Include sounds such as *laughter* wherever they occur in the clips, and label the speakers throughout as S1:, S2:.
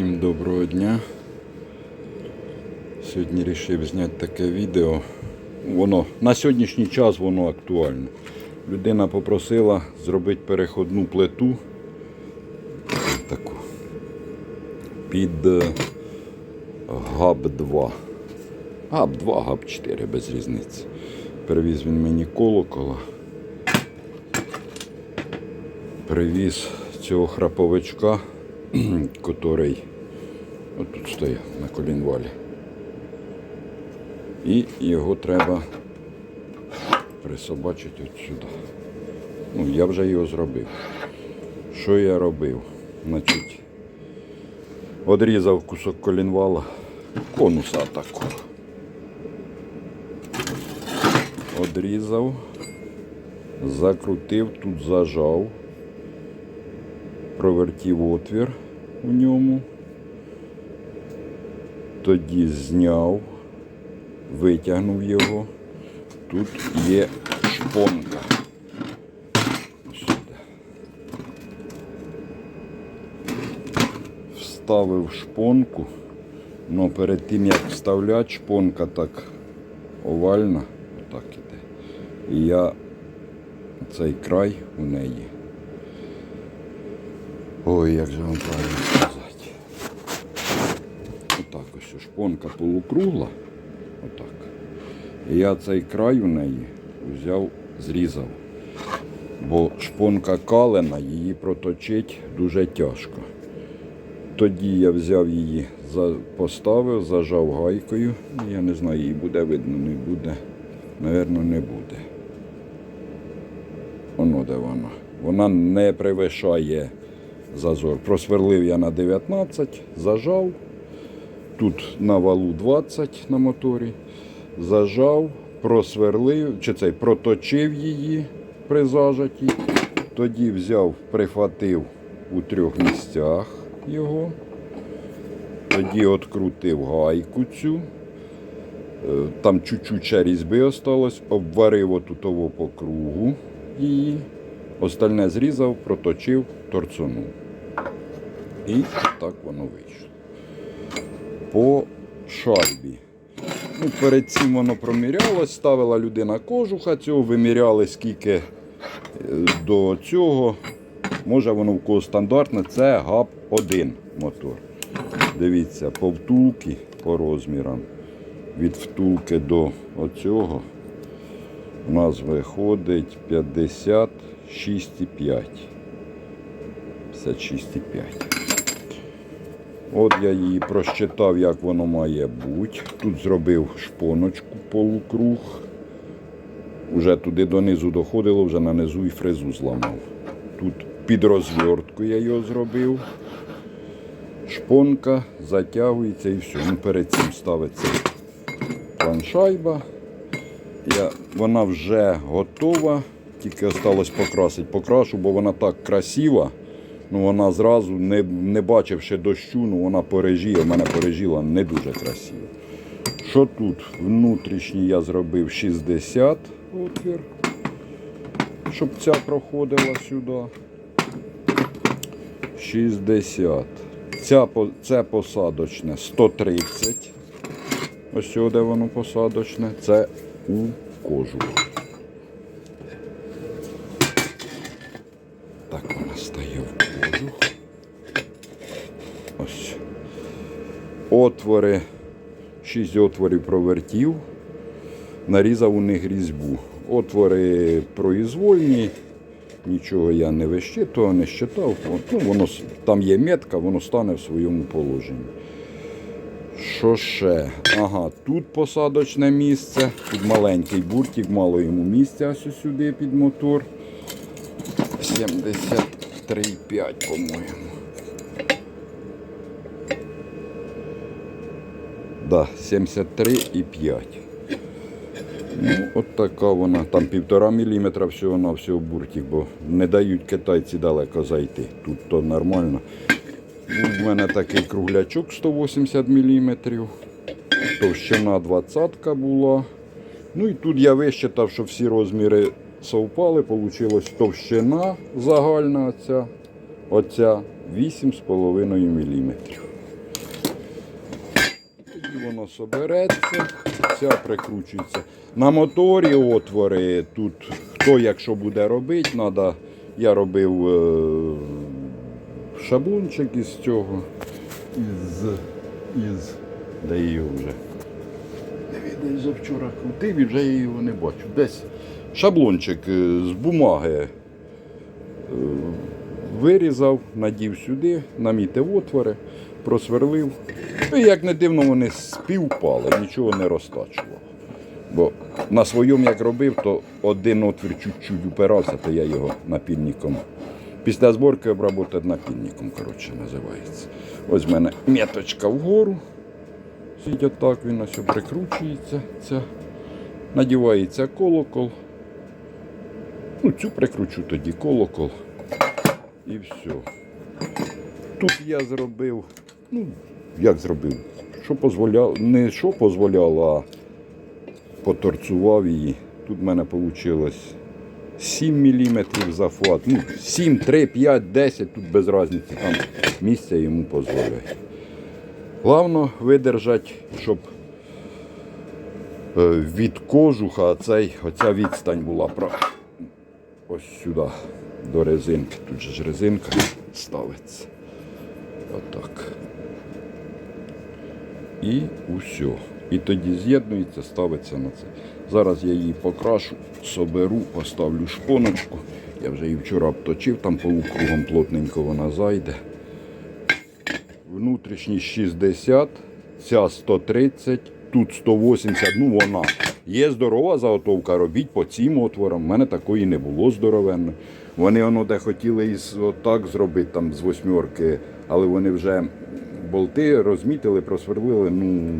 S1: Всім доброго дня. Сьогодні вирішив зняти таке відео. Воно на сьогоднішній час воно актуальне. Людина попросила зробити переходну плиту таку під е, ГАБ-2. ГАБ-2, ГАБ-4 без різниці. Привіз він мені колокола. Привіз цього храповичка, *clears throat* котрий отут стоїть на колінвалі. І його треба присобачити от сюди. Ну, я вже його зробив. Що я робив? Значить, одрізав кусок колінвала, конуса такого. Одрізав, закрутив, тут зажав, провертів отвір у ньому, тоді зняв, витягнув його. Тут є шпонка. Вставив шпонку, але перед тим як вставляти, шпонка так овальна, отак іде. І я цей край у неї. Ой, як же вам правильно ось шпонка полукругла. Отак. І я цей край у неї взяв, зрізав. Бо шпонка калена, її проточить дуже тяжко. Тоді я взяв її, поставив, зажав гайкою. Я не знаю, її буде видно, не буде. Навірно, не буде. Воно де вона. Вона не перевищає зазор. Просверлив я на 19, зажав. Тут на валу 20 на моторі. Зажав, просверлив, чи цей проточив її при зажаті. Тоді взяв, прихватив у трьох місцях його. Тоді відкрутив гайку цю. Е, Там чуть-чуть різьби осталось, обварив отутово по кругу її. Остальне зрізав, проточив, торцонув. І так воно вийшло. По шайбі. Ну, перед цим воно промірялось, ставила людина кожуха цього, виміряли скільки е, до цього. Може воно в кого стандартне, це ГАП-1 мотор. Дивіться, по втулки по розмірам. Від втулки до оцього у нас виходить 56,5. 56,5. От я її просчитав, як воно має бути. Тут зробив шпоночку полукруг. Уже туди донизу доходило, вже на низу і фрезу зламав. Тут під розвертку я його зробив. Шпонка затягується і все. Ну, перед цим ставиться планшайба. Я, вона вже готова, тільки залишилось покрасити. Покрашу, бо вона так красива. Ну, вона зразу, не, не бачивши дощу, ну вона порежіє, в мене порежіла не дуже красиво. Що тут? Внутрішній я зробив 60 отвір, щоб ця проходила сюди. 60. Ця, це посадочне 130. Ось сюди воно посадочне. Це у кожух. Так вона стає в кожух. Ось. Отвори. Шість отворів провертів. Нарізав у них різьбу. Отвори произвольні. Нічого я не вищитував, не щитав. Ну, воно, там є метка, воно стане в своєму положенні. Що ще? Ага, тут посадочне місце. Тут маленький буртик, мало йому місця ось сюди під мотор. 73,5, по-моєму. Да, 73,5. Ну, от така вона. Там півтора міліметра всього на всього буртик, бо не дають китайці далеко зайти. Тут то нормально. В мене такий круглячок 180 мм. Товщина 20 була. Ну і тут я висчитав, що всі розміри совпали. Получилось товщина загальна оця, оця 8,5 мм. Воно собереться, ця прикручується. На моторі отвори тут хто якщо буде робити, треба. Я робив е, шаблончик із цього. Із, із де його вже. Не відаю, завчора крутив і вже я його не бачу. Десь шаблончик е, з бумаги е, вирізав, надів сюди, намітив отвори, просверлив. Ну, і як не дивно, вони співпали, нічого не розтачувало. Бо на своєму як робив, то один отвір чуть-чуть упирався, то я його напільником. Після зборки обработати напільником, коротше, називається. Ось в мене меточка вгору. Сидить отак, він ось прикручується. Ця. Надівається колокол. Ну, цю прикручу тоді колокол. І все. Тут я зробив, ну, як зробив, що дозволяло, не що дозволяло, а поторцував її. Тут в мене вийшло 7 мм захват. Ну, 7, 3, 5, 10, тут без різниці, там місця йому дозволяє. Головне видержати, щоб е, від кожуха цей, оця відстань була прав- ось сюди, до резинки. Тут же ж резинка ставиться. Отак. І усе. І тоді з'єднується, ставиться на це. Зараз я її покрашу, соберу, поставлю шпоночку. Я вже її вчора обточив, там полукругом плотненько вона зайде. Внутрішній 60, ця 130, тут 180, ну вона. Є здорова заготовка, робіть по цим отворам. У мене такої не було здоровенної. Вони воно де хотіли із отак зробити там з восьмерки, але вони вже болти розмітили, просверлили. Ну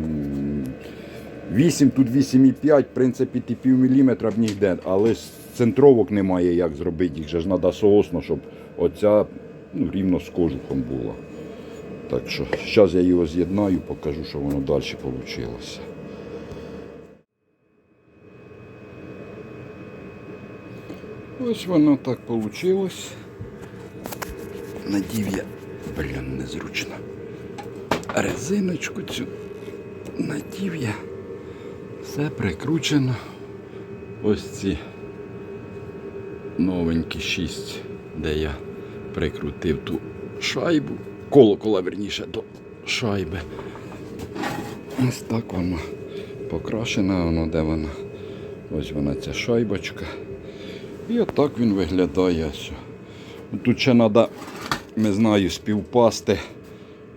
S1: 8, тут 8,5, в принципі, ті пів міліметра б ніде, але з центровок немає як зробити, їх же ж треба соосно, щоб оця ну, рівно з кожухом була. Так що зараз я його з'єднаю, покажу, що воно далі вийшло. Ось воно так вийшло. Надів я, блін, незручно. Резиночку цю надів я. Все прикручено. Ось ці новенькі шість, де я прикрутив ту шайбу. Колокола, верніше, до шайби. Ось так воно покрашено, воно де вона. Ось вона ця шайбочка. І отак він виглядає. Тут ще треба, не знаю, співпасти,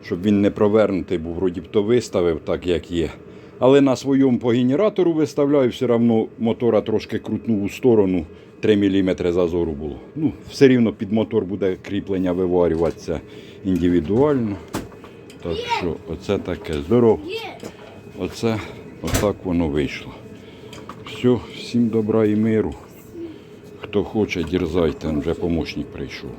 S1: щоб він не провернутий був, вроді б то виставив так, як є. Але на своєму по генератору виставляю, все одно мотора трошки крутнув у сторону, 3 мм зазору було. Ну, все рівно під мотор буде кріплення виварюватися індивідуально. Так що оце таке. Здорово. Оце отак воно вийшло. Все, всім добра і миру. Хто хоче, дерзайте, вже помощник прийшов.